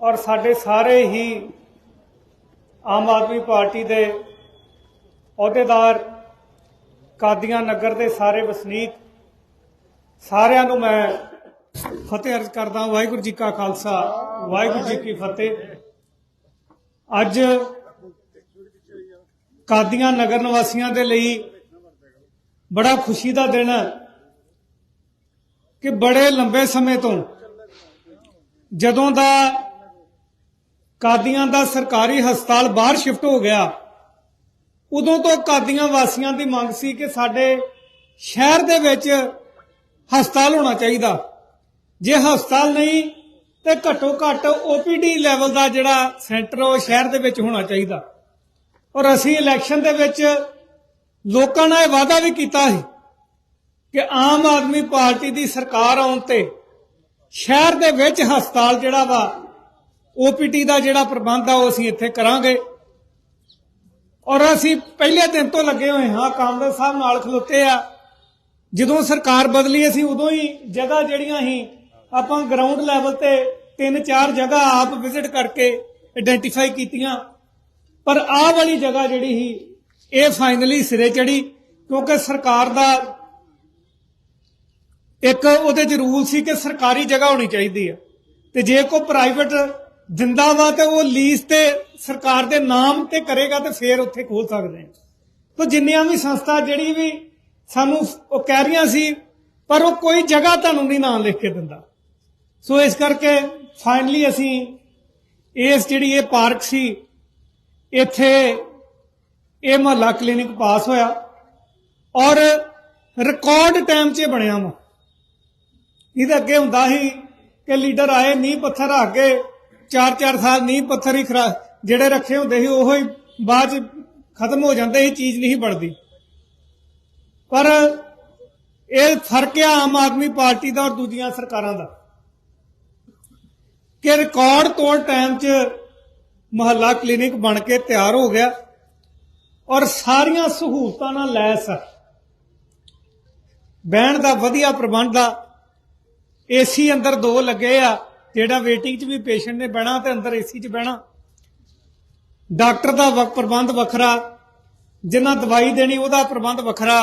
ਔਰ ਸਾਡੇ ਸਾਰੇ ਹੀ ਆਮ ਆਦਮੀ ਪਾਰਟੀ ਦੇ ਅਹੁਦੇਦਾਰ ਕਾਦੀਆਂ ਨਗਰ ਦੇ ਸਾਰੇ ਵਸਨੀਕ, ਸਾਰਿਆਂ ਨੂੰ ਮੈਂ ਫਤਿਹ ਅਰਜ਼ ਕਰਦਾ ਵਾਹਿਗੁਰੂ ਜੀ ਕਾ ਖਾਲਸਾ, ਵਾਹਿਗੁਰੂ ਜੀ ਕੀ ਫਤਿਹ। ਅੱਜ ਕਾਦੀਆਂ ਨਗਰ ਨਿਵਾਸੀਆਂ ਦੇ ਲਈ ਬੜਾ ਖੁਸ਼ੀ ਦਾ ਦਿਨ ਹੈ ਕਿ ਬੜੇ ਲੰਬੇ ਸਮੇਂ ਤੋਂ ਜਦੋਂ ਦਾ ਕਾਦੀਆਂ ਦਾ ਸਰਕਾਰੀ ਹਸਪਤਾਲ ਬਾਹਰ ਸ਼ਿਫਟ ਹੋ ਗਿਆ। ਉਦੋਂ ਤੋਂ ਕਾਦੀਆਂ ਵਾਸੀਆਂ ਦੀ ਮੰਗ ਸੀ ਕਿ ਸਾਡੇ ਸ਼ਹਿਰ ਦੇ ਵਿੱਚ ਹਸਪਤਾਲ ਹੋਣਾ ਚਾਹੀਦਾ। ਜੇ ਹਸਪਤਾਲ ਨਹੀਂ, ਤੇ ਘੱਟੋ ਘੱਟ ਓਪੀਡੀ ਲੈਵਲ ਦਾ ਜਿਹੜਾ ਸੈਂਟਰ ਉਹ ਸ਼ਹਿਰ ਦੇ ਵਿੱਚ ਹੋਣਾ ਚਾਹੀਦਾ। ਔਰ ਅਸੀਂ ਇਲੈਕਸ਼ਨ ਦੇ ਵਿੱਚ ਲੋਕਾਂ ਨਾਲ ਇਹ ਵਾਅਦਾ ਵੀ ਕੀਤਾ ਸੀ ਕਿ ਆਮ ਆਦਮੀ ਪਾਰਟੀ ਦੀ ਸਰਕਾਰ ਆਉਣ ਤੇ ਸ਼ਹਿਰ ਦੇ ਵਿੱਚ ਹਸਪਤਾਲ ਜਿਹੜਾ ਵਾ ਓਪੀਟੀ ਦਾ ਜਿਹੜਾ ਪ੍ਰਬੰਧ ਆ, ਉਹ ਅਸੀਂ ਇੱਥੇ ਕਰਾਂਗੇ। ਔਰ ਅਸੀਂ ਪਹਿਲੇ ਦਿਨ ਤੋਂ ਲੱਗੇ ਹੋਏ ਹਾਂ ਕਾਮਰੇਡ ਸਾਹਿਬ ਨਾਲ ਖਲੋਤੇ ਆ। ਜਦੋਂ ਸਰਕਾਰ ਬਦਲੀ, ਅਸੀਂ ਉਦੋਂ ਹੀ ਜਗ੍ਹਾ ਜਿਹੜੀਆਂ ਸੀ, ਆਪਾਂ ਗਰਾਊਂਡ ਲੈਵਲ ਤੇ ਤਿੰਨ ਚਾਰ ਜਗ੍ਹਾ ਆਪ ਵਿਜ਼ਿਟ ਕਰਕੇ ਆਇਡੈਂਟੀਫਾਈ ਕੀਤੀਆਂ। ਪਰ ਆਹ ਵਾਲੀ ਜਗ੍ਹਾ ਜਿਹੜੀ ਸੀ, ਇਹ ਫਾਈਨਲੀ ਸਿਰੇ ਚੜੀ ਕਿਉਂਕਿ ਸਰਕਾਰ ਦਾ ਇੱਕ ਉਹਦੇ ਚ ਰੂਲ ਸੀ ਕਿ ਸਰਕਾਰੀ ਜਗ੍ਹਾ ਹੋਣੀ ਚਾਹੀਦੀ ਹੈ ਤੇ ਜੇ ਕੋਈ ਪ੍ਰਾਈਵੇਟ ਦਿੰਦਾ ਵਾ ਤੇ ਉਹ ਲੀਜ਼ ਤੇ ਸਰਕਾਰ ਦੇ ਨਾਮ ਤੇ ਕਰੇਗਾ ਤੇ ਫੇਰ ਉੱਥੇ ਖੋਲ ਸਕਦੇ ਆ ਤਾਂ ਜਿੰਨੀਆਂ ਵੀ ਸੰਸਥਾ ਜਿਹੜੀ ਵੀ ਸਾਨੂੰ ਉਹ ਕਹਿ ਰਹੀਆਂ ਸੀ, ਪਰ ਉਹ ਕੋਈ ਜਗ੍ਹਾ ਤੁਹਾਨੂੰ ਨਹੀਂ ਨਾਮ ਲਿਖ ਕੇ ਦਿੰਦਾ। ਸੋ ਇਸ ਕਰਕੇ ਫਾਈਨਲੀ ਅਸੀਂ ਇਸ ਜਿਹੜੀ ਇਹ ਪਾਰਕ ਸੀ, ਇੱਥੇ ਇਹ ਮਹੱਲਾ ਕਲੀਨਿਕ ਪਾਸ ਹੋਇਆ ਔਰ ਰਿਕਾਰਡ ਟਾਈਮ 'ਚ ਬਣਿਆ ਵਾ। ਇਹਦੇ ਅੱਗੇ ਹੁੰਦਾ ਸੀ ਕਿ ਲੀਡਰ ਆਏ, ਨੀਂਹ ਪੱਥਰ ਰੱਖ ਕੇ 4-4 ਸਾਲ ਨੀਂਹ ਪੱਥਰ ਹੀ ਖਰਾ ਜਿਹੜੇ ਰੱਖੇ ਹੁੰਦੇ ਸੀ, ਉਹੋ ਹੀ ਬਾਅਦ 'ਚ ਖਤਮ ਹੋ ਜਾਂਦੇ ਸੀ, ਚੀਜ਼ ਨਹੀਂ ਬਣਦੀ। ਪਰ ਇਹ ਫ਼ਰਕ ਆ ਆਮ ਆਦਮੀ ਪਾਰਟੀ ਦਾ ਔਰ ਦੂਜੀਆਂ ਸਰਕਾਰਾਂ ਦਾ। ਕਿ ਰਿਕਾਰਡ ਤੋੜ ਟਾਈਮ 'ਚ ਮਹੱਲਾ ਕਲੀਨਿਕ ਬਣ ਕੇ ਤਿਆਰ ਹੋ ਗਿਆ ਔਰ ਸਾਰੀਆਂ ਸਹੂਲਤਾਂ ਨਾਲ ਲੈਸ ਆ। ਬਹਿਣ ਦਾ, ਵਧੀਆ ਪ੍ਰਬੰਧ ਆ। ਏਸੀ ਅੰਦਰ ਦੋ ਲੱਗੇ ਆ। ਜਿਹੜਾ ਵੇਟਿੰਗ 'ਚ ਵੀ ਪੇਸ਼ੈਂਟ ਨੇ ਬਹਿਣਾ ਤੇ ਅੰਦਰ ਏਸੀ 'ਚ ਬਹਿਣਾ। ਡਾਕਟਰ ਦਾ ਵਕ ਪ੍ਰਬੰਧ ਵੱਖਰਾ, ਜਿੰਨਾ ਦਵਾਈ ਦੇਣੀ ਉਹਦਾ ਪ੍ਰਬੰਧ ਵੱਖਰਾ।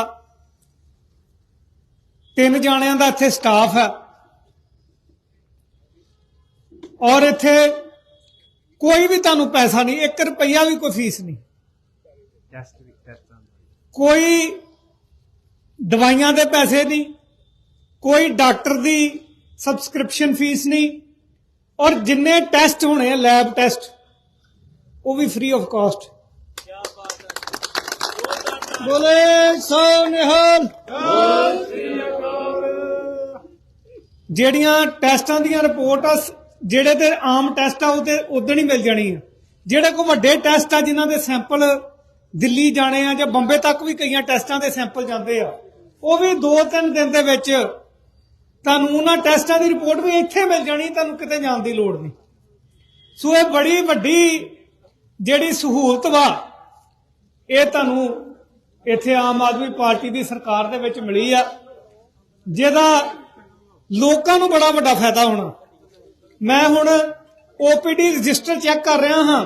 ਤਿੰਨ ਜਾਣਿਆਂ ਦਾ ਇੱਥੇ ਸਟਾਫ ਹੈ। ਔਰ ਇੱਥੇ ਕੋਈ ਵੀ ਤੁਹਾਨੂੰ ਪੈਸਾ ਨਹੀਂ 1 ਰੁਪਈਆ ਵੀ ਕੋਈ ਫੀਸ ਨਹੀਂ। ਕੋਈ ਦਵਾਈਆਂ ਦੇ ਪੈਸੇ ਨਹੀਂ, ਕੋਈ ਡਾਕਟਰ ਦੀ ਸਬਸਕ੍ਰਿਪਸ਼ਨ ਫੀਸ ਨਹੀਂ ਔਰ ਜਿੰਨੇ ਟੈਸਟ ਹੋਣੇ ਆ ਲੈਬ ਟੈਸਟ ਉਹ ਵੀ ਫ੍ਰੀ ਆਫ ਕਾਸਟ ਬੋਲੇ, ਸੋ ਨਿਹਾਲ। ਜਿਹੜੀਆਂ ਟੈਸਟਾਂ ਦੀਆਂ ਰਿਪੋਰਟਾਂ, ਜਿਹੜੇ ਤੇ ਆਮ ਟੈਸਟ ਆ, ਉਹ ਤੇ ਉਦੋਂ ਹੀ ਮਿਲ ਜਾਣੀ ਆ। ਜਿਹੜੇ ਕੋ ਵੱਡੇ ਟੈਸਟ ਆ, ਜਿਨ੍ਹਾਂ ਦੇ ਸੈਂਪਲ ਦਿੱਲੀ ਜਾਣੇ ਆ ਜਾਂ ਬੰਬੇ ਤੱਕ ਵੀ ਕਈਆਂ ਟੈਸਟਾਂ ਦੇ ਸੈਂਪਲ ਜਾਂਦੇ ਆ, ਉਹ ਵੀ 2-3 ਦਿਨ ਦੇ ਵਿੱਚ ਤੁਹਾਨੂੰ ਉਹਨਾਂ ਟੈਸਟਾਂ ਦੀ ਰਿਪੋਰਟ ਵੀ ਇੱਥੇ ਮਿਲ ਜਾਣੀ, ਤੁਹਾਨੂੰ ਕਿਤੇ ਜਾਣ ਦੀ ਲੋੜ ਨਹੀਂ। ਸੋ ਇਹ ਬੜੀ ਵੱਡੀ ਜਿਹੜੀ ਸਹੂਲਤ ਵਾ, ਇਹ ਤੁਹਾਨੂੰ ਇੱਥੇ ਆਮ ਆਦਮੀ ਪਾਰਟੀ ਦੀ ਸਰਕਾਰ ਦੇ ਵਿੱਚ ਮਿਲੀ ਆ, ਜਿਹਦਾ ਲੋਕਾਂ ਨੂੰ ਬੜਾ ਵੱਡਾ ਫਾਇਦਾ ਹੋਣਾ। ਮੈਂ ਹੁਣ ਓਪੀਡੀ ਰਜਿਸਟਰ ਚੈੱਕ ਕਰ ਰਿਹਾ ਹਾਂ,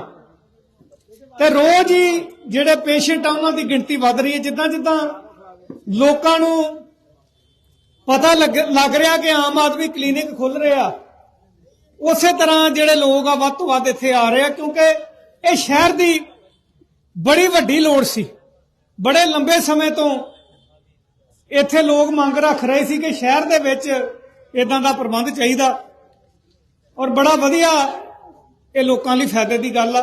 ਤੇ ਰੋਜ਼ ਹੀ ਜਿਹੜੇ ਪੇਸ਼ੈਂਟ ਆ, ਉਹਨਾਂ ਦੀ ਗਿਣਤੀ ਵੱਧ ਰਹੀ ਹੈ ਜਿੱਦਾਂ ਜਿੱਦਾਂ ਲੋਕਾਂ ਨੂੰ ਪਤਾ ਲੱਗ ਲੱਗ ਰਿਹਾ ਕਿ ਆਮ ਆਦਮੀ ਕਲੀਨਿਕ ਖੁੱਲ ਰਿਹਾ। ਉਸੇ ਤਰ੍ਹਾਂ ਜਿਹੜੇ ਲੋਕ ਆ ਵੱਧ ਤੋਂ ਵੱਧ ਇੱਥੇ ਆ ਰਹੇ ਆ, ਕਿਉਂਕਿ ਇਹ ਸ਼ਹਿਰ ਦੀ ਬੜੀ ਵੱਡੀ ਲੋੜ ਸੀ। ਬੜੇ ਲੰਬੇ ਸਮੇਂ ਤੋਂ ਇੱਥੇ ਲੋਕ ਮੰਗ ਰੱਖ ਰਹੇ ਸੀ ਕਿ ਸ਼ਹਿਰ ਦੇ ਵਿੱਚ ਇਦਾਂ ਦਾ ਪ੍ਰਬੰਧ ਚਾਹੀਦਾ। ਔਰ ਬੜਾ ਵਧੀਆ ਇਹ ਲੋਕਾਂ ਲਈ ਫਾਇਦੇ ਦੀ ਗੱਲ ਆ।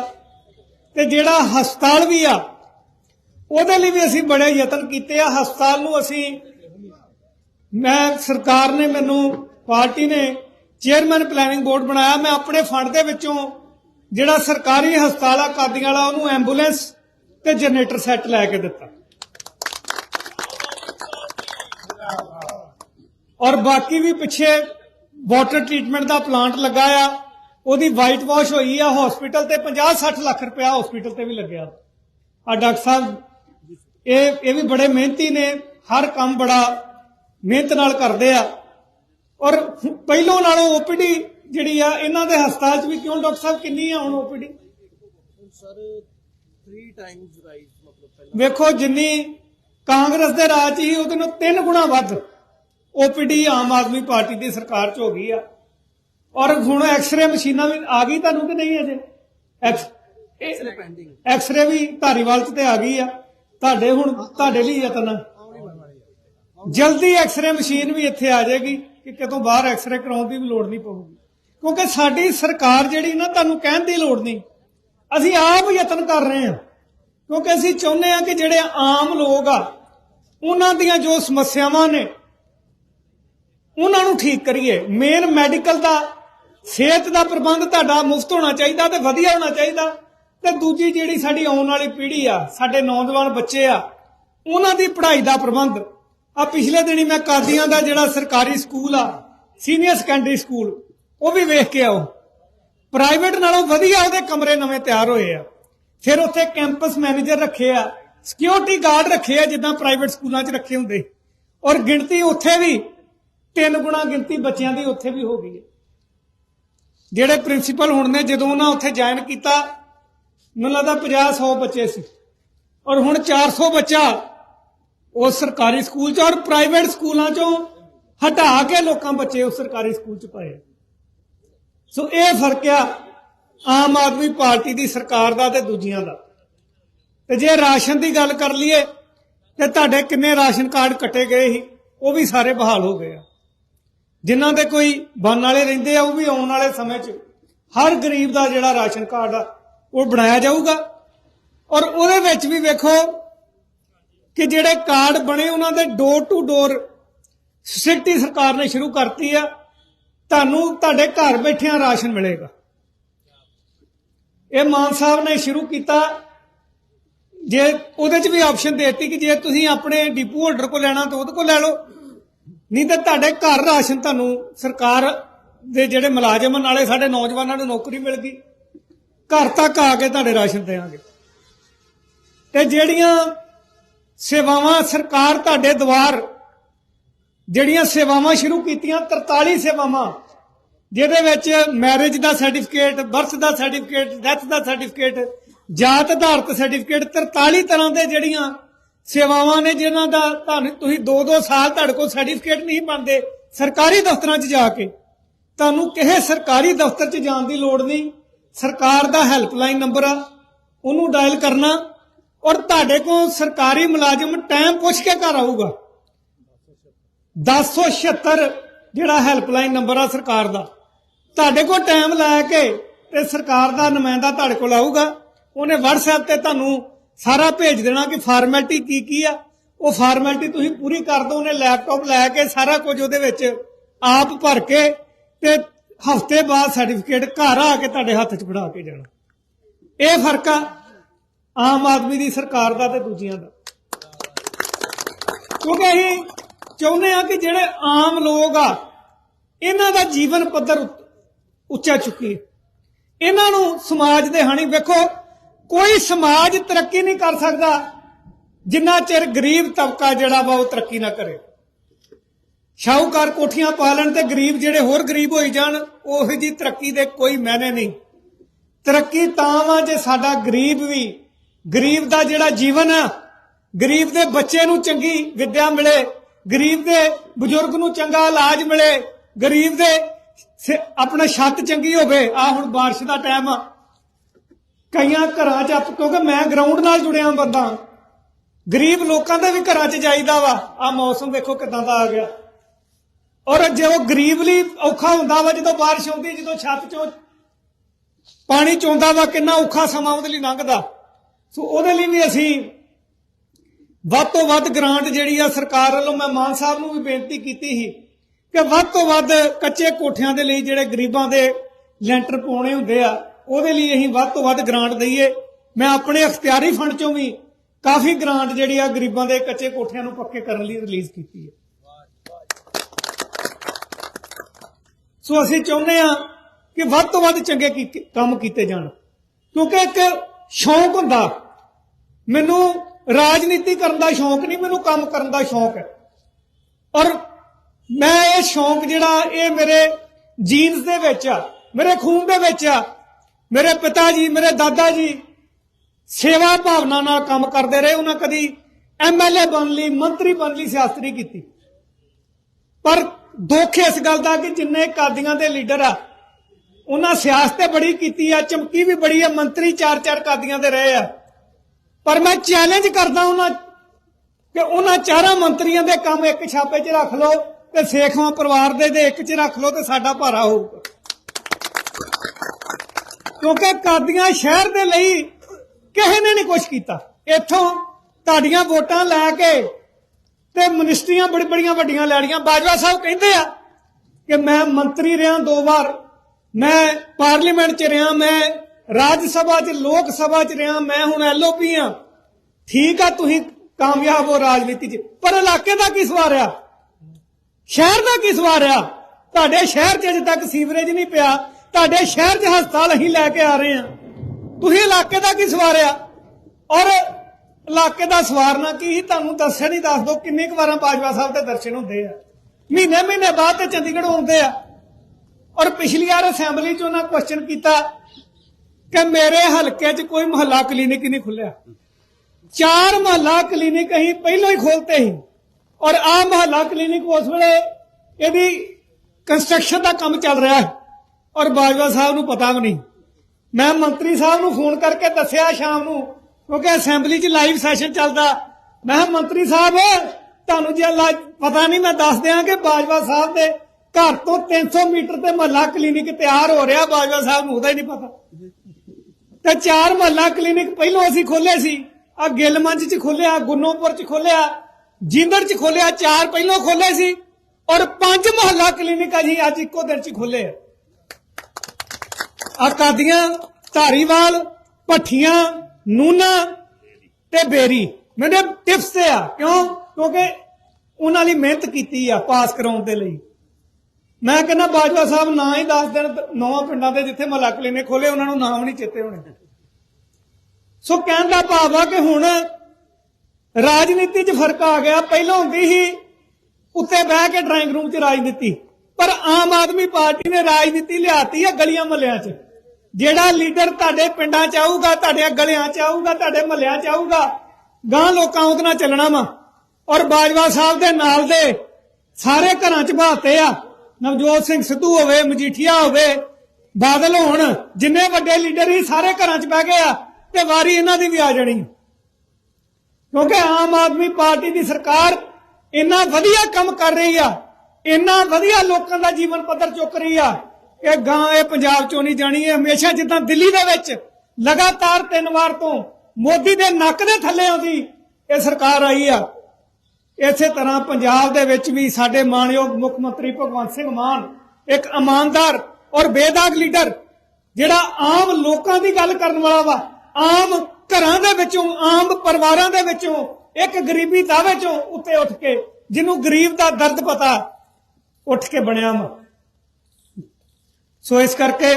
ਤੇ ਜਿਹੜਾ ਹਸਪਤਾਲ ਵੀ ਆ, ਉਹਦੇ ਲਈ ਵੀ ਅਸੀਂ ਬੜੇ ਯਤਨ ਕੀਤੇ ਆ। ਹਸਪਤਾਲ ਨੂੰ ਅਸੀਂ ਮੈਂ, ਸਰਕਾਰ ਨੇ ਮੈਨੂੰ, ਪਾਰਟੀ ਨੇ ਚੇਅਰਮੈਨ ਪਲੈਨਿੰਗ ਬੋਰਡ ਬਣਾਇਆ। ਮੈਂ ਆਪਣੇ ਫੰਡ ਦੇ ਵਿੱਚੋਂ ਜਿਹੜਾ ਸਰਕਾਰੀ ਹਸਪਤਾਲ ਆ ਕਾਦੀਆਂ ਵਾਲਾ, ਉਹਨੂੰ ਐਂਬੂਲੈਂਸ ਤੇ ਜਨਰੇਟਰ ਸੈੱਟ ਲੈ ਕੇ ਦਿੱਤਾ। ਔਰ ਬਾਕੀ ਵੀ ਪਿੱਛੇ ਵਾਟਰ ਟ੍ਰੀਟਮੈਂਟ ਦਾ ਪਲਾਂਟ ਲੱਗਾ ਆ ਉਹਦੀ ਵਾਈਟ ਵਾਸ਼ ਹੋਈ ਆ ਹਸਪੀਟਲ ਤੇ। 50-60 ਲੱਖ ਰੁਪਇਆ ਹਸਪੀਟਲ ਤੇ ਵੀ ਲੱਗਿਆ। ਆ ਡਾਕਟਰ ਸਾਹਿਬ, ਇਹ ਇਹ ਵੀ ਬੜੇ ਮਿਹਨਤੀ ਨੇ। ਹਰ ਕੰਮ ਬੜਾ ਮਿਹਨਤ ਨਾਲ ਕਰਦੇ ਆ। ਔਰ ਪਹਿਲੋਂ ਨਾਲੋਂ ਓਪੀਡੀ ਜਿਹੜੀ ਆ ਇਹਨਾਂ ਦੇ ਹਸਪਤਾਲ 'ਚ ਵੀ ਕਿਉਂ ਡਾਕਟਰ ਸਾਹਿਬ ਕਿੰਨੀ ਆ ਹੁਣ ਓਪੀਡੀ ਸਰ 3 ਟਾਈਮਸ ਰਾਈਜ਼ ਮਤਲਬ ਪਹਿਲਾਂ। ਵੇਖੋ ਜਿੰਨੀ ਕਾਂਗਰਸ ਦੇ ਰਾਜ 'ਚ ਹੀ ਉਹਦੇ ਨਾਲ ਤਿੰਨ ਗੁਣਾ ਵੱਧ ਓਪੀਡੀ ਆਮ ਆਦਮੀ ਪਾਰਟੀ ਦੀ ਸਰਕਾਰ 'ਚ ਹੋ ਗਈ ਆ। ਔਰ ਹੁਣ ਐਕਸ-ਰੇ ਮਸ਼ੀਨਾਂ ਵੀ ਆ ਗਈ ਤੁਹਾਨੂੰ ਕਿ ਨਹੀਂ ਅਜੇ? ਐਕਸ ਇਹ- ਪੈਂਡਿੰਗ ਐਕਸ-ਰੇ ਵੀ ਧਾਰੀਵਾਲ 'ਚ ਤੇ ਆ ਗਈ ਆ। ਤੁਹਾਡੇ ਹੁਣ ਤੁਹਾਡੇ ਲਈ ਯਤਨ ਆ ਜਲਦੀ ਐਕਸ-ਰੇ ਮਸ਼ੀਨ ਵੀ ਇੱਥੇ ਆ ਜਾਏਗੀ ਕਿ ਕਿਤੋਂ ਬਾਹਰ ਐਕਸ-ਰੇ ਕਰਾਉਣ ਦੀ ਵੀ ਲੋੜ ਨਹੀਂ ਪਊਗੀ। ਕਿਉਂਕਿ ਸਾਡੀ ਸਰਕਾਰ ਜਿਹੜੀ ਨਾ, ਤੁਹਾਨੂੰ ਕਹਿਣ ਦੀ ਲੋੜ ਨਹੀਂ। ਅਸੀਂ ਆਪ ਯਤਨ ਕਰ ਰਹੇ ਹਾਂ। ਕਿਉਂਕਿ ਅਸੀਂ ਚਾਹੁੰਦੇ ਹਾਂ ਕਿ ਜਿਹੜੇ ਆਮ ਲੋਕ ਆ, ਉਹਨਾਂ ਦੀਆਂ ਜੋ ਸਮੱਸਿਆਵਾਂ ਨੇ, ਉਹਨਾਂ ਨੂੰ ਠੀਕ ਕਰੀਏ। ਮੇਨ ਮੈਡੀਕਲ ਦਾ ਸਿਹਤ ਦਾ ਪ੍ਰਬੰਧ ਤੁਹਾਡਾ ਮੁਫਤ ਹੋਣਾ ਚਾਹੀਦਾ ਤੇ ਵਧੀਆ ਹੋਣਾ ਚਾਹੀਦਾ। ਤੇ ਦੂਜੀ ਜਿਹੜੀ ਸਾਡੀ ਆਉਣ ਵਾਲੀ ਪੀੜ੍ਹੀ ਆ, ਸਾਡੇ ਨੌਜਵਾਨ ਬੱਚੇ ਆ, ਉਹਨਾਂ ਦੀ ਪੜ੍ਹਾਈ ਦਾ ਪ੍ਰਬੰਧ ਆ ਪਿਛਲੇ ਦਿਨੀ ਮੈਂ ਕਾਦੀਆਂ ਦਾ ਜਿਹੜਾ ਸਰਕਾਰੀ ਸਕੂਲ ਆ, ਸੀਨੀਅਰ ਸੈਕੰਡਰੀ ਸਕੂਲ, ਉਹ ਵੀ ਵੇਖ ਕੇ ਆਓ। ਪ੍ਰਾਈਵੇਟ ਨਾਲੋਂ ਵਧੀਆ ਉਹਦੇ ਕਮਰੇ ਨਵੇਂ ਤਿਆਰ ਹੋਏ ਆ। ਫਿਰ ਉੱਥੇ ਕੈਂਪਸ ਮੈਨੇਜਰ ਰੱਖੇ ਆ ਸਿਕਿਉਰਿਟੀ ਗਾਰਡ ਰੱਖੇ ਆ, ਜਿੱਦਾਂ ਪ੍ਰਾਈਵੇਟ ਸਕੂਲਾਂ 'ਚ ਰੱਖੇ ਹੁੰਦੇ। ਔਰ ਗਿਣਤੀ ਉੱਥੇ ਵੀ, ਤਿੰਨ ਗੁਣਾ ਗਿਣਤੀ ਬੱਚਿਆਂ ਦੀ ਉੱਥੇ ਵੀ ਹੋ ਗਈ ਹੈ। ਜਿਹੜੇ ਪ੍ਰਿੰਸੀਪਲ ਹੁਣ ਨੇ, ਜਦੋਂ ਉਹਨਾਂ ਉੱਥੇ ਜੁਆਇਨ ਕੀਤਾ, ਮੈਨੂੰ ਲੱਗਦਾ 50 100 ਬੱਚੇ ਸੀ। ਔਰ ਹੁਣ 400 ਬੱਚਾ ਉਹ ਸਰਕਾਰੀ ਸਕੂਲ 'ਚ ਔਰ ਪ੍ਰਾਈਵੇਟ ਸਕੂਲਾਂ 'ਚੋਂ ਹਟਾ ਕੇ ਲੋਕਾਂ ਬੱਚੇ ਉਸ ਸਰਕਾਰੀ ਸਕੂਲ 'ਚ ਪਾਏ ਸੋ ਇਹ ਫ਼ਰਕ ਆ ਆਮ ਆਦਮੀ ਪਾਰਟੀ ਦੀ ਸਰਕਾਰ ਦਾ ਤੇ ਦੂਜੀਆਂ ਦਾ। ਤੇ ਜੇ ਰਾਸ਼ਨ ਦੀ ਗੱਲ ਕਰ ਲਈਏ, ਤੇ ਤੁਹਾਡੇ ਕਿੰਨੇ ਰਾਸ਼ਨ ਕਾਰਡ ਕੱਟੇ ਗਏ ਸੀ, ਉਹ ਵੀ ਸਾਰੇ ਬਹਾਲ ਹੋ ਗਏ ਆ। ਜਿਨ੍ਹਾਂ ਦੇ ਕੋਈ ਬਣ ਵਾਲੇ ਰਹਿੰਦੇ ਆ, ਉਹ ਵੀ ਆਉਣ ਵਾਲੇ ਸਮੇਂ 'ਚ ਹਰ ਗਰੀਬ ਦਾ ਜਿਹੜਾ ਰਾਸ਼ਨ ਕਾਰਡ ਆ, ਉਹ ਬਣਾਇਆ ਜਾਊਗਾ। ਔਰ ਉਹਦੇ ਵਿੱਚ ਵੀ ਵੇਖੋ ਕਿ ਜਿਹੜੇ ਕਾਰਡ ਬਣੇ ਉਹਨਾਂ ਦੇ ਡੋਰ ਟੂ ਡੋਰ ਸਿਟੀ ਸਰਕਾਰ ਨੇ ਸ਼ੁਰੂ ਕਰਤੀ ਆ, ਤੁਹਾਨੂੰ ਤੁਹਾਡੇ ਘਰ ਬੈਠਿਆਂ ਰਾਸ਼ਨ ਮਿਲੇਗਾ। ਇਹ ਮਾਨ ਸਾਹਿਬ ਨੇ ਸ਼ੁਰੂ ਕੀਤਾ, ਜੇ ਉਹਦੇ 'ਚ ਵੀ ਆਪਸ਼ਨ ਦੇਤੀ ਕਿ ਜੇ ਤੁਸੀਂ ਆਪਣੇ ਡਿਪੂ ਹੋਲਡਰ ਕੋਲ ਲੈਣਾ ਤਾਂ ਉਹਦੇ ਕੋਲ ਲੈ ਲਓ। ਨਹੀਂ ਤਾਂ ਤੁਹਾਡੇ ਘਰ ਰਾਸ਼ਨ ਤੁਹਾਨੂੰ ਸਰਕਾਰ ਦੇ ਜਿਹੜੇ ਮੁਲਾਜ਼ਮ ਨਾਲੇ ਸਾਡੇ ਨੌਜਵਾਨਾਂ ਨੂੰ ਨੌਕਰੀ ਮਿਲ ਗਈ। ਘਰ ਤੱਕ ਆ ਕੇ ਤੁਹਾਡੇ ਰਾਸ਼ਨ ਦੇਵਾਂਗੇ। ਤੇ ਜਿਹੜੀਆਂ ਸੇਵਾਵਾਂ ਸਰਕਾਰ ਤੁਹਾਡੇ ਦੁਆਰ ਜਿਹੜੀਆਂ ਸੇਵਾਵਾਂ ਸ਼ੁਰੂ ਕੀਤੀਆਂ 43 ਸੇਵਾਵਾਂ, ਜਿਹਦੇ ਵਿੱਚ ਮੈਰਿਜ ਦਾ ਸਰਟੀਫਿਕੇਟ ਬਰਥ ਦਾ ਸਰਟੀਫਿਕੇਟ ਡੈਥ ਦਾ ਸਰਟੀਫਿਕੇਟ ਜਾਤ ਆਧਾਰਿਤ ਸਰਟੀਫਿਕੇਟ 43 ਤਰ੍ਹਾਂ ਦੇ ਜਿਹੜੀਆਂ ਸੇਵਾਵਾਂ ਨੇ, ਜਿਨ੍ਹਾਂ ਦਾ ਤੁਹਾਨੂੰ, ਤੁਸੀਂ 2-2 ਸਾਲ ਤੁਹਾਡੇ ਕੋਲ ਸਰਟੀਫਿਕੇਟ ਨਹੀਂ ਬਣਦੇ, ਸਰਕਾਰੀ ਦਫ਼ਤਰਾਂ 'ਚ ਜਾ ਕੇ। ਤੁਹਾਨੂੰ ਕਿਸੇ ਸਰਕਾਰੀ ਦਫ਼ਤਰ 'ਚ ਜਾਣ ਦੀ ਲੋੜ ਨਹੀਂ। ਸਰਕਾਰ ਦਾ ਹੈਲਪਲਾਈਨ ਨੰਬਰ ਆ, ਉਹਨੂੰ ਡਾਇਲ ਕਰਨਾ। ਔਰ ਤੁਹਾਡੇ ਕੋਲ ਸਰਕਾਰੀ ਮੁਲਾਜ਼ਮ ਟਾਈਮ ਪੁੱਛ ਕੇ ਘਰ ਆਊਗਾ। 1076 ਜਿਹੜਾ ਹੈਲਪਲਾਈਨ ਨੰਬਰ ਆ ਸਰਕਾਰ ਦਾ। ਤੁਹਾਡੇ ਕੋਲ ਟਾਈਮ ਲੈ ਕੇ ਤੇ ਸਰਕਾਰ ਦਾ ਨੁਮਾਇੰਦਾ ਤੁਹਾਡੇ ਕੋਲ ਆਊਗਾ। ਉਹਨੇ WhatsApp ਤੇ ਤੁਹਾਨੂੰ ਸਾਰਾ ਭੇਜ ਦੇਣਾ ਕਿ ਫਾਰਮੈਲਿਟੀ ਕੀ ਕੀ ਆ। ਉਹ ਫਾਰਮੈਲਿਟੀ ਤੁਸੀਂ ਪੂਰੀ ਕਰ ਦੋ ਉਹਨੇ ਲੈਪਟਾਪ ਲੈ ਕੇ ਸਾਰਾ ਕੁਝ ਉਹਦੇ ਵਿੱਚ ਆਪ ਭਰ ਕੇ ਤੇ ਹਫ਼ਤੇ ਬਾਅਦ ਸਰਟੀਫਿਕੇਟ ਘਰ ਆ ਕੇ ਤੁਹਾਡੇ ਹੱਥ 'ਚ ਫੜਾ ਕੇ ਜਾਣਾ। ਇਹ ਫ਼ਰਕ ਆ। ਆਮ ਆਦਮੀ ਦੀ ਸਰਕਾਰ ਦਾ ਤੇ ਦੂਜਿਆਂ ਦਾ। ਕਿਉਂਕਿ ਅਸੀਂ ਚਾਹੁੰਦੇ ਆ ਕਿ ਜਿਹੜੇ ਆਮ ਲੋਕ ਆ, ਇਹਨਾਂ ਦਾ ਜੀਵਨ ਪੱਧਰ ਉੱਚਾ ਚੁੱਕੀ ਇਹਨਾਂ ਨੂੰ ਸਮਾਜ ਦੇ ਹਾਣੀ ਵੇਖੋ, ਕੋਈ ਸਮਾਜ ਤਰੱਕੀ ਨਹੀਂ ਕਰ ਸਕਦਾ, ਜਿੰਨਾ ਚਿਰ ਗਰੀਬ ਤਬਕਾ ਜਿਹੜਾ ਵਾ ਉਹ ਤਰੱਕੀ ਨਾ ਕਰੇ। ਸ਼ਾਹੂਕਾਰ ਕੋਠੀਆਂ ਪਾਲਣ ਤੇ ਗਰੀਬ ਜਿਹੜੇ ਹੋਰ ਗਰੀਬ ਹੋਈ ਜਾਣ, ਉਹ ਜੀ ਤਰੱਕੀ ਦੇ ਕੋਈ ਮਾਇਨੇ ਨਹੀਂ। ਤਰੱਕੀ ਤਾਂ ਵਾ ਜੇ ਸਾਡਾ ਗਰੀਬ ਵੀ ਗਰੀਬ ਦਾ ਜਿਹੜਾ ਜੀਵਨ ਆ, ਗਰੀਬ ਦੇ ਬੱਚੇ ਨੂੰ ਚੰਗੀ ਵਿੱਦਿਆ ਮਿਲੇ, ਗਰੀਬ ਦੇ ਬਜ਼ੁਰਗ ਨੂੰ ਚੰਗਾ ਇਲਾਜ ਮਿਲੇ, ਗਰੀਬ ਦੇ ਆਪਣਾ ਛੱਤ ਚੰਗੀ ਹੋਵੇ ਆ ਹੁਣ ਬਾਰਿਸ਼ ਦਾ ਟਾਈਮ ਆ। ਕਈਆਂ ਘਰਾਂ 'ਚ ਆਪ- ਕਿਉਂਕਿ ਮੈਂ ਗਰਾਊਂਡ ਨਾਲ ਜੁੜਿਆ ਬੰਦਾ, ਗਰੀਬ ਲੋਕਾਂ ਦੇ ਵੀ ਘਰਾਂ 'ਚ ਜਾਈਦਾ ਵਾ ਆ ਮੌਸਮ ਵੇਖੋ ਕਿਦਾਂ ਦਾ ਆ ਗਿਆ। ਔਰ ਜੇ ਉਹ ਗਰੀਬ ਲਈ ਔਖਾ ਹੁੰਦਾ ਵਾ, ਜਦੋਂ ਬਾਰਿਸ਼ ਆਉਂਦੀ, ਜਦੋਂ ਛੱਤ 'ਚੋਂ ਪਾਣੀ ਚੋਂਦਾ ਵਾ, ਕਿੰਨਾ ਔਖਾ ਸਮਾਂ ਉਹਦੇ ਲਈ ਲੰਘਦਾ। ਸੋ ਉਹਦੇ ਲਈ ਵੀ ਅਸੀਂ ਵੱਧ ਤੋਂ ਵੱਧ ਗ੍ਰਾਂਟ ਜਿਹੜੀ ਆ ਸਰਕਾਰ ਵੱਲੋਂ ਮੈਂ ਮਾਨ ਸਾਹਿਬ ਨੂੰ ਵੀ ਬੇਨਤੀ ਕੀਤੀ ਸੀ ਕਿ ਵੱਧ ਤੋਂ ਵੱਧ ਕੱਚੇ ਕੋਠਿਆਂ ਦੇ ਲਈ ਜਿਹੜੇ ਗਰੀਬਾਂ ਦੇ ਲੈਂਟਰ ਪਾਉਣੇ ਹੁੰਦੇ ਆ, ਉਹਦੇ ਲਈ ਅਸੀਂ ਵੱਧ ਤੋਂ ਵੱਧ ਗ੍ਰਾਂਟ ਦਈਏ। ਮੈਂ ਆਪਣੇ ਅਖਤਿਆਰੀ ਫੰਡ ਚੋਂ ਵੀ ਕਾਫੀ ਗ੍ਰਾਂਟ ਜਿਹੜੀ ਆ ਗਰੀਬਾਂ ਦੇ ਕੱਚੇ ਕੋਠਿਆਂ ਨੂੰ ਪੱਕੇ ਕਰਨ ਲਈ ਰਿਲੀਜ਼ ਕੀਤੀ ਹੈ। ਸੋ ਅਸੀਂ ਚਾਹੁੰਦੇ ਆ ਕਿ ਵੱਧ ਤੋਂ ਵੱਧ ਚੰਗੇ ਕੀ- ਕੰਮ ਕੀਤੇ ਜਾਣ, ਕਿਉਂਕਿ ਇੱਕ ਸ਼ੌਂਕ ਹੁੰਦਾ ਮੈਨੂੰ ਰਾਜਨੀਤੀ ਕਰਨ ਦਾ ਸ਼ੌਂਕ ਨਹੀਂ, ਮੈਨੂੰ ਕੰਮ ਕਰਨ ਦਾ ਸ਼ੌਂਕ ਹੈ। ਔਰ ਮੈਂ ਇਹ ਸ਼ੌਂਕ ਜਿਹੜਾ, ਇਹ ਮੇਰੇ ਜੀਨਸ ਦੇ ਵਿੱਚ ਆ, ਮੇਰੇ ਖੂਨ ਦੇ ਵਿੱਚ ਆ, ਮੇਰੇ ਪਿਤਾ ਜੀ, ਮੇਰੇ ਦਾਦਾ ਜੀ ਸੇਵਾ ਭਾਵਨਾ ਨਾਲ ਕੰਮ ਕਰਦੇ ਰਹੇ, ਉਹਨਾਂ ਕਦੀ ਐਮਐਲਏ ਬਣ ਲਈ, ਮੰਤਰੀ ਬਣ ਲਈ ਸਿਆਸਤ ਨਹੀਂ ਕੀਤੀ। ਪਰ ਦੁੱਖ ਇਸ ਗੱਲ ਦਾ ਕਿ ਜਿੰਨੇ ਕਾਦੀਆਂ ਦੇ ਲੀਡਰ ਆ, ਉਹਨਾਂ ਸਿਆਸਤ ਤੇ ਬੜੀ ਕੀਤੀ ਆ, ਚਮਕੀ ਵੀ ਬੜੀ ਆ, ਮੰਤਰੀ ਚਾਰ ਚਾਰ ਕਾਦੀਆਂ ਦੇ ਰਹੇ ਆ। ਪਰ ਮੈਂ ਚੈਲੰਜ ਕਰਦਾ ਉਹਨਾਂ ਕਿ ਉਹਨਾਂ ਚਾਰਾਂ ਮੰਤਰੀਆਂ ਦੇ ਕੰਮ ਇੱਕ ਛਾਪੇ 'ਚ ਰੱਖ ਲਓ ਤੇ ਸੇਖਵਾਂ ਪਰਿਵਾਰ ਦੇ ਦੇ ਇੱਕ 'ਚ ਰੱਖ ਲਓ ਤੇ ਸਾਡਾ ਭਾਰਾ ਹੋਊਗਾ। ਕਿਉਂਕਿ ਕਾਦੀਆਂ ਸ਼ਹਿਰ ਦੇ ਲਈ ਕਿਸੇ ਨੇ ਨਹੀਂ ਕੁਝ ਕੀਤਾ। ਇੱਥੋਂ ਤੁਹਾਡੀਆਂ ਵੋਟਾਂ ਲੈ ਕੇ ਤੇ ਮਿਨਿਸਟਰੀਆਂ ਬੜੀ ਬੜੀਆਂ ਵੱਡੀਆਂ ਲੈ ਬਾਜਵਾ ਸਾਹਿਬ ਕਹਿੰਦੇ ਆ ਕਿ ਮੈਂ ਮੰਤਰੀ ਰਿਹਾ ਦੋ ਵਾਰ। ਮੈਂ ਪਾਰਲੀਮੈਂਟ 'ਚ ਰਿਹਾ, ਮੈਂ ਰਾਜ ਸਭਾ 'ਚ, ਲੋਕ ਸਭਾ 'ਚ ਰਿਹਾ, ਮੈਂ ਹੁਣ ਐਲਓਪੀ ਆ। ਠੀਕ ਆ, ਤੁਸੀਂ ਕਾਮਯਾਬ ਹੋ ਰਾਜਨੀਤੀ 'ਚ। ਪਰ ਇਲਾਕੇ ਦਾ ਕੀ ਸਵਾਰਿਆ ਸ਼ਹਿਰ ਦਾ ਕੀ ਸਵਾਰਿਆ ਤੁਹਾਡੇ ਸ਼ਹਿਰ 'ਚ ਅਜੇ ਤੱਕ ਸੀਵਰੇਜ ਨਹੀਂ ਪਿਆ। ਤੁਹਾਡੇ ਸ਼ਹਿਰ 'ਚ ਹਸਪਤਾਲ ਅਸੀਂ ਲੈ ਕੇ ਆ ਰਹੇ ਹਾਂ ਤੁਸੀਂ ਇਲਾਕੇ ਦਾ ਕੀ ਸਵਾਰਿਆ ਔਰ ਇਲਾਕੇ ਦਾ ਸਵਾਰਨਾ ਕੀ ਤੁਹਾਨੂੰ ਦੱਸਿਆ ਨਹੀਂ, ਦੱਸ ਦੋ ਕਿੰਨੇ ਕੁ ਵਾਰਾਂ ਬਾਜਵਾ ਸਾਹਿਬ ਦੇ ਦਰਸ਼ਨ ਹੁੰਦੇ ਆ। ਮਹੀਨੇ ਮਹੀਨੇ ਬਾਅਦ ਤੇ ਚੰਡੀਗੜ੍ਹ ਆਉਂਦੇ ਆ। ਔਰ ਪਿਛਲੀ ਵਾਰ ਅਸੈਂਬਲੀ 'ਚ ਉਹਨਾਂ ਕੁਐਸਚਨ ਕੀਤਾ ਕਿ ਮੇਰੇ ਹਲਕੇ 'ਚ ਕੋਈ ਮੁਹੱਲਾ ਕਲੀਨਿਕ ਹੀ ਨਹੀਂ ਖੁੱਲਿਆ। ਚਾਰ ਮੁਹੱਲਾ ਕਲੀਨਿਕ ਅਸੀਂ ਪਹਿਲਾਂ ਹੀ ਖੋਲਤੇ ਸੀ ਔਰ ਆ ਮੁਹੱਲਾ ਕਲੀਨਿਕ ਉਸ ਵੇਲੇ ਇਹਦੀ ਕੰਸਟਰਕਸ਼ਨ ਦਾ ਕੰਮ ਚੱਲ ਰਿਹਾ ਹੈ ਔਰ ਬਾਜਵਾ ਸਾਹਿਬ ਨੂੰ ਪਤਾ ਵੀ ਨਹੀਂ। ਮੈਂ ਮੰਤਰੀ ਸਾਹਿਬ ਨੂੰ ਫੋਨ ਕਰਕੇ ਦੱਸਿਆ ਸ਼ਾਮ ਨੂੰ ਕਿਉਂਕਿ ਅਸੈਂਬਲੀ 'ਚ ਲਾਈਵ ਸੈਸ਼ਨ ਚੱਲਦਾ। ਮੈਂ ਕਿਹਾ, ਮੰਤਰੀ ਸਾਹਿਬ, ਤੁਹਾਨੂੰ ਜੇ ਲਾ- ਪਤਾ ਨਹੀਂ, ਮੈਂ ਦੱਸ ਦਿਆਂ ਕਿ ਬਾਜਵਾ ਸਾਹਿਬ ਦੇ ਘਰ ਤੋਂ 300 ਮੀਟਰ ਤੇ ਮਹੱਲਾ ਕਲੀਨਿਕ ਤਿਆਰ ਹੋ ਰਿਹਾ, ਬਾਜਵਾ ਸਾਹਿਬ ਨੂੰ ਉਹਦਾ ਹੀ ਨਹੀਂ ਪਤਾ। ਤੇ ਚਾਰ ਮਹੱਲਾ ਕਲੀਨਿਕ ਪਹਿਲਾਂ ਅਸੀਂ ਖੋਲੇ ਸੀ। ਆ ਗਿਲਮੰਜ 'ਚ ਖੋਲਿਆ ਗੁੰਨੋਪੁਰ 'ਚ ਖੋਲਿਆ ਜਿੰਦਰ 'ਚ ਖੋਲਿਆ ਚਾਰ ਪਹਿਲਾਂ ਖੋਲੇ ਸੀ ਔਰ ਪੰਜ ਮਹੱਲਾ ਕਲੀਨਿਕ ਅਜੀ ਅੱਜ ਇੱਕੋ ਦਿਨ 'ਚ ਖੋਲੇ ਆ। ਕਾਦੀਆਂ, ਧਾਰੀਵਾਲ, ਭੱਠੀਆਂ, ਨੂਨਾ ਤੇ ਬੇਰੀ। ਮੇਰੇ ਟਿਪਸ ਤੇ ਆ। ਕਿਉਂ? ਕਿਉਂਕਿ ਉਹਨਾਂ ਲਈ ਮਿਹਨਤ ਕੀਤੀ ਆ, ਪਾਸ ਕਰਾਉਣ ਦੇ ਲਈ। ਮੈਂ ਕਹਿੰਦਾ ਬਾਜਵਾ ਸਾਹਿਬ ਨਾ ਹੀ ਦੱਸ ਦਿਨ ਨੌਵਾਂ ਪਿੰਡਾਂ ਦੇ ਜਿੱਥੇ ਮਹੱਲਾ ਨੇ ਖੋਲੇ ਉਹਨਾਂ ਨੂੰ ਨਾਮ ਨਹੀਂ ਚੇਤੇ ਹੋਣੇ। ਸੋ ਕਹਿਣ ਦਾ ਭਾਵ ਆ ਕਿ ਹੁਣ ਰਾਜਨੀਤੀ 'ਚ ਫ਼ਰਕ ਆ ਗਿਆ। ਪਹਿਲਾਂ ਹੁੰਦੀ ਸੀ ਉੱਤੇ ਬਹਿ ਕੇ ਡਰਾਇੰਗ ਰੂਮ 'ਚ ਰਾਜਨੀਤੀ, ਪਰ ਆਮ ਆਦਮੀ ਪਾਰਟੀ ਨੇ ਰਾਜਨੀਤੀ ਲਿਆਤੀ ਆ ਗਲੀਆਂ ਮਹੱਲਿਆਂ 'ਚ। ਜਿਹੜਾ ਲੀਡਰ ਤੁਹਾਡੇ ਪਿੰਡਾਂ 'ਚ ਆਊਗਾ, ਤੁਹਾਡੇ ਗਲੀਆਂ 'ਚ ਆਊਗਾ, ਤੁਹਾਡੇ ਮਹੱਲਿਆਂ 'ਚ ਆਊਗਾ ਗਾਂ ਲੋਕਾਂ ਉਹਦੇ ਨਾਲ ਚੱਲਣਾ ਵਾ। ਔਰ ਬਾਜਵਾ ਸਾਹਿਬ ਦੇ ਨਾਲ ਦੇ ਸਾਰੇ ਘਰਾਂ 'ਚ ਬਹਾਤੇ ਆ। ਨਵਜੋਤ ਸਿੰਘ ਸਿੱਧੂ ਹੋਵੇ, ਮਜੀਠੀਆ ਹੋਵੇ, ਬਾਦਲ ਹੋਣ, ਜਿੰਨੇ ਵੱਡੇ ਲੀਡਰ ਸੀ ਸਾਰੇ ਘਰਾਂ 'ਚ ਬਹਿ ਗਏ ਆ, ਤੇ ਵਾਰੀ ਇਹਨਾਂ ਦੀ ਵੀ ਆ ਜਾਣੀ। ਕਿਉਂਕਿ ਆਮ ਆਦਮੀ ਪਾਰਟੀ ਦੀ ਸਰਕਾਰ ਇੰਨਾ ਵਧੀਆ ਕੰਮ ਕਰ ਰਹੀ ਆ, ਇੰਨਾ ਵਧੀਆ ਲੋਕਾਂ ਦਾ ਜੀਵਨ ਪੱਧਰ ਚੁੱਕ ਰਹੀ ਆ ਇਹ ਗਾਂ ਇਹ ਪੰਜਾਬ ਚੋਂ ਨਹੀਂ ਜਾਣੀ, ਇਹ ਹਮੇਸ਼ਾ ਜਿੱਦਾਂ ਦਿੱਲੀ ਦੇ ਵਿੱਚ ਲਗਾਤਾਰ ਤਿੰਨ ਵਾਰ ਤੋਂ ਮੋਦੀ ਦੇ ਨੱਕ ਦੇ ਥੱਲੇ ਆਉਂਦੀ ਇਹ ਸਰਕਾਰ ਆਈ ਆ। ਇਸੇ ਤਰ੍ਹਾਂ ਪੰਜਾਬ ਦੇ ਵਿੱਚ ਵੀ ਸਾਡੇ ਮਾਨਯੋਗ ਮੁੱਖ ਮੰਤਰੀ ਭਗਵੰਤ ਸਿੰਘ ਮਾਨ ਇੱਕ ਇਮਾਨਦਾਰ ਔਰ ਬੇਦਾਗ ਲੀਡਰ, ਜਿਹੜਾ ਆਮ ਲੋਕਾਂ ਦੀ ਗੱਲ ਕਰਨ ਵਾਲਾ ਵਾ, ਆਮ ਘਰਾਂ ਦੇ ਵਿੱਚੋਂ, ਆਮ ਪਰਿਵਾਰਾਂ ਦੇ ਵਿੱਚੋਂ, ਇੱਕ ਗਰੀਬੀ ਦਾਅਵੇ ਚੋਂ ਉੱਤੇ ਉੱਠ ਕੇ, ਜਿਹਨੂੰ ਗਰੀਬ ਦਾ ਦਰਦ ਪਤਾ, ਉੱਠ ਕੇ ਬਣਿਆ ਵਾ। ਸੋ ਇਸ ਕਰਕੇ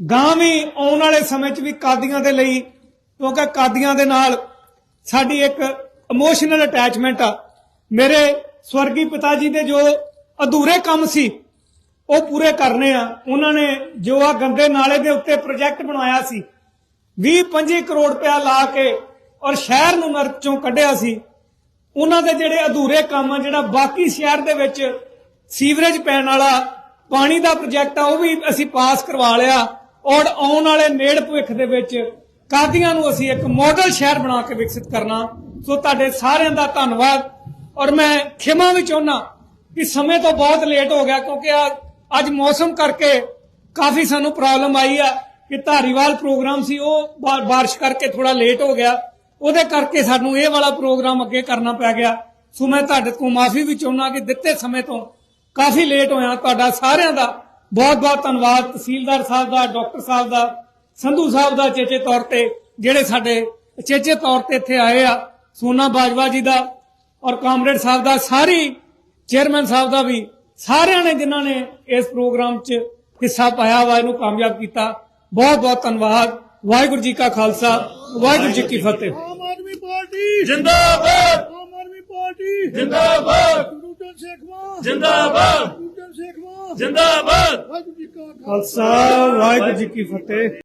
ਗਾਂ ਵੀ ਆਉਣ ਵਾਲੇ ਸਮੇਂ 'ਚ ਵੀ ਕਾਦੀਆਂ ਦੇ ਲਈ, ਕਿਉਂਕਿ ਕਾਦੀਆਂ ਦੇ ਨਾਲ ਸਾਡੀ ਇੱਕ ਇਮੋਸ਼ਨਲ ਅਟੈਚਮੈਂਟ ਆ। ਮੇਰੇ ਸਵਰਗੀ ਪਿਤਾ ਜੀ ਦੇ ਜੋ ਅਧੂਰੇ ਕੰਮ ਸੀ, ਉਹ ਪੂਰੇ ਕਰਨੇ ਆ। ਉਹਨਾਂ ਨੇ ਜੋ ਆ ਗੰਦੇ ਨਾਲੇ ਦੇ ਉੱਤੇ ਪ੍ਰੋਜੈਕਟ ਬਣਾਇਆ ਸੀ 20-25 ਕਰੋੜ ਰੁਪਇਆ ਲਾ ਕੇ ਔਰ ਸ਼ਹਿਰ ਨੂੰ ਨਰਕ ਚੋਂ ਕੱਢਿਆ ਸੀ। ਉਹਨਾਂ ਦੇ ਜਿਹੜੇ ਅਧੂਰੇ ਕੰਮ ਆ, ਜਿਹੜਾ ਬਾਕੀ ਸ਼ਹਿਰ ਦੇ ਵਿੱਚ ਸੀਵਰੇਜ ਪੈਣ ਵਾਲਾ ਪਾਣੀ ਦਾ ਪ੍ਰੋਜੈਕਟ ਆ, ਉਹ ਵੀ ਅਸੀਂ ਪਾਸ ਕਰਵਾ ਲਿਆ ਔਰ ਆਉਣ ਵਾਲੇ ਨੇੜ ਭਵਿੱਖ ਦੇ ਵਿੱਚ ਕਾਦੀਆਂ ਨੂੰ ਅਸੀਂ ਇੱਕ ਮਾਡਲ ਸ਼ਹਿਰ ਬਣਾ ਕੇ ਵਿਕਸਿਤ ਕਰਨਾ। ਸੋ ਤੁਹਾਡੇ ਸਾਰਿਆਂ ਦਾ ਧੰਨਵਾਦ। ਔਰ ਮੈਂ ਖਿਮਾ ਵੀ ਚਾਹੁੰਦਾ ਕਿ ਸਮੇਂ ਤੋਂ ਬਹੁਤ ਲੇਟ ਹੋ ਗਿਆ ਕਿਉਂਕਿ ਅੱਜ ਮੌਸਮ ਕਰਕੇ ਕਾਫੀ ਸਾਨੂੰ ਪ੍ਰੋਬਲਮ ਆਈ ਆ ਕਿ ਧਾਰੀਵਾਲ ਪ੍ਰੋਗਰਾਮ ਸੀ, ਉਹ ਬਾ- ਕਰਕੇ ਥੋੜਾ ਲੇਟ ਹੋ ਗਿਆ। ਉਹਦੇ ਕਰਕੇ ਸਾਨੂੰ ਇਹ ਵਾਲਾ ਪ੍ਰੋਗਰਾਮ ਅੱਗੇ ਕਰਨਾ ਪੈ ਗਿਆ। ਸੋ ਮੈਂ ਤੁਹਾਡੇ ਤੋਂ ਮਾਫੀ ਵੀ ਚਾਹੁੰਦਾ ਕਿ ਦਿੱਤੇ ਸਮੇਂ ਤੋਂ ਕਾਫੀ ਲੇਟ ਹੋਇਆ। ਤੁਹਾਡਾ ਸਾਰਿਆਂ ਦਾ ਬਹੁਤ ਬਹੁਤ ਧੰਨਵਾਦ। ਤਹਿਸੀਲਦਾਰ ਸਾਹਿਬ ਦਾ, ਡਾਕਟਰ ਸਾਹਿਬ ਦਾ, ਸੰਧੂ ਸਾਹਿਬ ਦਾ ਚੇਚੇ ਤੌਰ ਤੇ, ਜਿਹੜੇ ਸਾਡੇ ਚੇਚੇ ਤੌਰ ਤੇ ਇੱਥੇ ਆਏ ਆ। ਸੋਨਾ ਬਾਜਵਾ ਜੀ ਦਾ ਔਰ ਕਾਮਰੇਡ ਸਾਹਿਬ ਦਾ ਸਾਰੀ ਚੇਅਰਮੈਨ ਸਾਹਿਬ ਦਾ ਵੀ ਸਾਰਿਆਂ ਨੇ ਜਿਨ੍ਹਾਂ ਨੇ ਇਸ ਪ੍ਰੋਗਰਾਮ 'ਚ ਹਿੱਸਾ ਪਾਇਆ ਵਾ ਇਹਨੂੰ ਕਾਮਯਾਬ ਕੀਤਾ। ਬਹੁਤ ਬਹੁਤ ਧੰਨਵਾਦ। ਵਾਹਿਗੁਰੂ ਜੀ ਕਾ ਖਾਲਸਾ ਵਾਹਿਗੁਰੂ ਜੀ ਕੀ ਫਤਿਹ। ਆਮ ਆਦਮੀ ਪਾਰਟੀ। ਜਿੰਦਾਬਾਦ। ਆਮ ਆਦਮੀ ਪਾਰਟੀ। ਜਿੰਦਾਬਾਦ। ਗੁਰੂ ਬੂਟਨ ਸੇਖਵਾ। ਜਿੰਦਾਬਾਦ। ਬੂਟਨ ਸੇਖਵਾ। ਜਿੰਦਾਬਾਦ। ਵਾਹਿਗੁਰੂ ਜੀ ਕਾ ਖਾਲਸਾ ਵਾਹਿਗੁਰੂ ਜੀ ਕੀ ਫਤਿਹ।